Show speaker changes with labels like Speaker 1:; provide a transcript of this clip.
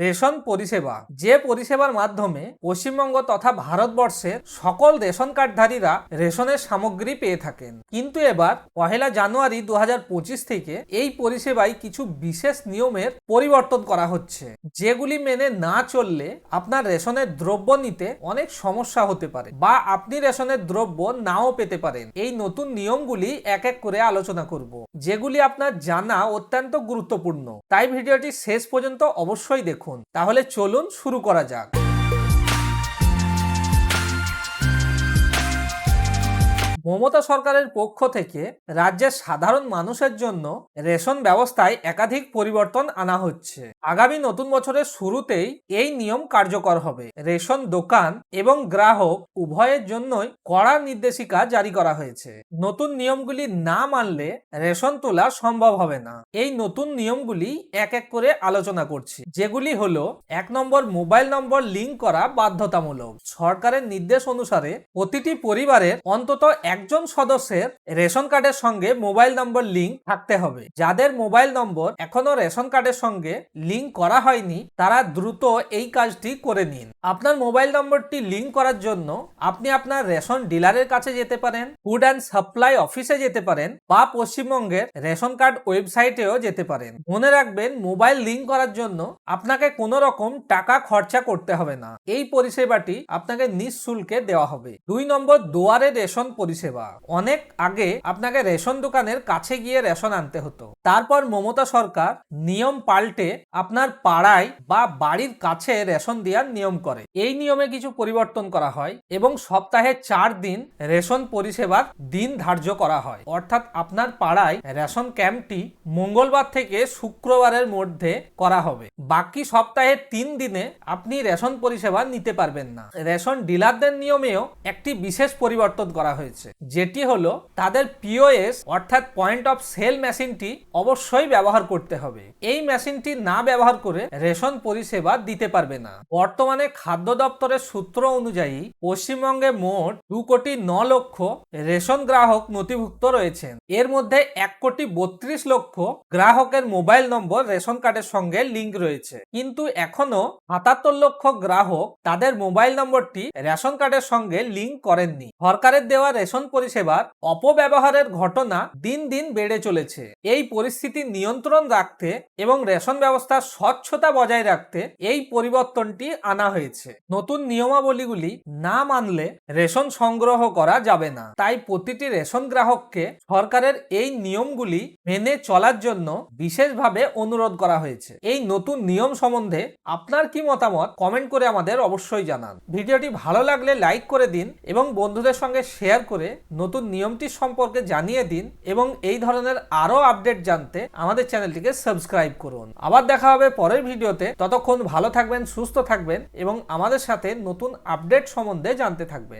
Speaker 1: Ration পরিষেবা। যে পরিষেবার মাধ্যমে পশ্চিমবঙ্গ তথা ভারতবর্ষের সকল রেশন কার্ডধারীরা রেশনের সামগ্রী পেয়ে থাকেন। কিন্তু এবার পহেলা জানুয়ারি দু হাজার পঁচিশ থেকে এই পরিষেবায় কিছু বিশেষ নিয়মের পরিবর্তন করা হচ্ছে, যেগুলি মেনে না চললে আপনার রেশনের দ্রব্য নিতে অনেক সমস্যা হতে পারে বা আপনি রেশনের দ্রব্য নাও পেতে পারেন। এই নতুন নিয়মগুলি এক এক করে আলোচনা করব, যেগুলি আপনার জানা অত্যন্ত গুরুত্বপূর্ণ। তাই ভিডিওটি শেষ পর্যন্ত অবশ্যই দেখুন। তাহলে চলুন শুরু করা যাক। মমতা সরকারের পক্ষ থেকে রাজ্যের সাধারণ মানুষের জন্য রেশন ব্যবস্থায় একাধিক পরিবর্তন আনা হচ্ছে। আগামী নতুন বছরের শুরুতেই এই নিয়ম কার্যকর হবে। রেশন দোকান এবং গ্রাহক উভয়ের জন্যই কড়া নির্দেশিকা জারি করা হয়েছে। নতুন নিয়মগুলি না মানলে রেশন তোলা সম্ভব হবে না। এই নতুন নিয়মগুলি এক এক করে আলোচনা করছি। যেগুলি হলো, এক নম্বর মোবাইল নম্বর লিঙ্ক করা বাধ্যতামূলক। সরকারের নির্দেশ অনুসারে প্রতিটি পরিবারের অন্তত একজন সদস্যের রেশন কার্ডের সঙ্গে মোবাইল নম্বর লিঙ্ক থাকতে হবে। যাদের মোবাইল নম্বর এখনও রেশন কার্ডের সঙ্গে লিঙ্ক করা হয়নি, তারা দ্রুত এই কাজটি করে নিন। আপনার মোবাইল নম্বরটি লিঙ্ক করার জন্য আপনি আপনার রেশন ডিলারের কাছে যেতে পারেন, ফুড অ্যান্ড সাপ্লাই অফিসে যেতে পারেন বা পশ্চিমবঙ্গের রেশন কার্ড ওয়েবসাইটেও যেতে পারেন। মনে রাখবেন, মোবাইল লিঙ্ক করার জন্য আপনাকে কোনো রকম টাকা খরচা করতে হবে না। এই পরিষেবাটি আপনাকে নিঃশুল্কে দেওয়া হবে। দুই নম্বর, দুয়ারে রেশন পরিষেবা। অনেক আগে আপনাকে রেশন দোকানের কাছে গিয়ে রেশন আনতে হতো। তারপর মমতা সরকার নিয়ম পাল্টে আপনার পাড়ায় বা বাড়ির কাছে রেশন দেওয়ার নিয়ম করে। এই নিয়মে কিছু পরিবর্তন করা হয় এবং সপ্তাহে চার দিন রেশন পরিষেবার দিন ধার্য করা হয়। অর্থাৎ আপনার পাড়ায় রেশন ক্যাম্পটি মঙ্গলবার থেকে শুক্রবারের মধ্যে করা হবে। বাকি সপ্তাহে তিন দিনে আপনি রেশন পরিষেবা নিতে পারবেন না। রেশন ডিলারদের নিয়মেও একটি বিশেষ পরিবর্তন করা হয়েছে। যেটি হলো, তাদের পিওএস অর্থাৎ পয়েন্ট অফ সেল মেশিনটি অবশ্যই ব্যবহার করতে হবে। এই মেশিনটি না ব্যবহার করে রেশন পরিষেবা দিতে পারবে না। বর্তমানে খাদ্য দপ্তরের সূত্র অনুযায়ী, পশ্চিমবঙ্গে মোট দু কোটি ন লক্ষ রেশন গ্রাহক নথিভুক্ত রয়েছেন। এর মধ্যে এক কোটি বত্রিশ লক্ষ গ্রাহকের মোবাইল নম্বর, রেশন কার্ডের সঙ্গে লিঙ্ক রয়েছে। কিন্তু এখনও সাতাত্তর লক্ষ গ্রাহক তাদের মোবাইল নম্বরটি রেশন কার্ডের সঙ্গে লিঙ্ক করেননি। সরকারের দেওয়া রেশন পরিষেবার অপব্যবহারের ঘটনা দিন দিন বেড়ে চলেছে। এই পরিস্থিতি নিয়ন্ত্রণ রাখতে এবং রেশন ব্যবস্থার স্বচ্ছতা বজায় রাখতে এই পরিবর্তনটি আনা হয়েছে। নতুন নিয়মাবলীগুলি না মানলে রেশন সংগ্রহ করা যাবে না। তাই প্রতিটি রেশন গ্রাহককে সরকারের এই নিয়মগুলি মেনে চলার জন্য বিশেষভাবে অনুরোধ করা হয়েছে। এই নতুন নিয়ম সম্বন্ধে আপনার কি মতামত কমেন্ট করে আমাদের অবশ্যই জানান। ভিডিওটি ভালো লাগলে লাইক করে দিন এবং বন্ধুদের সঙ্গে শেয়ার করে নতুন নিয়মটি সম্পর্কে জানিয়ে দিন এবং এই ধরনের আরও আপডেট জানতে আমাদের চ্যানেলটিকে সাবস্ক্রাইব করুন। আবার দেখা হবে পরের ভিডিওতে। ততক্ষণ ভালো থাকবেন, সুস্থ থাকবেন এবং আমাদের সাথে নতুন আপডেট সম্বন্ধে জানতে থাকবেন।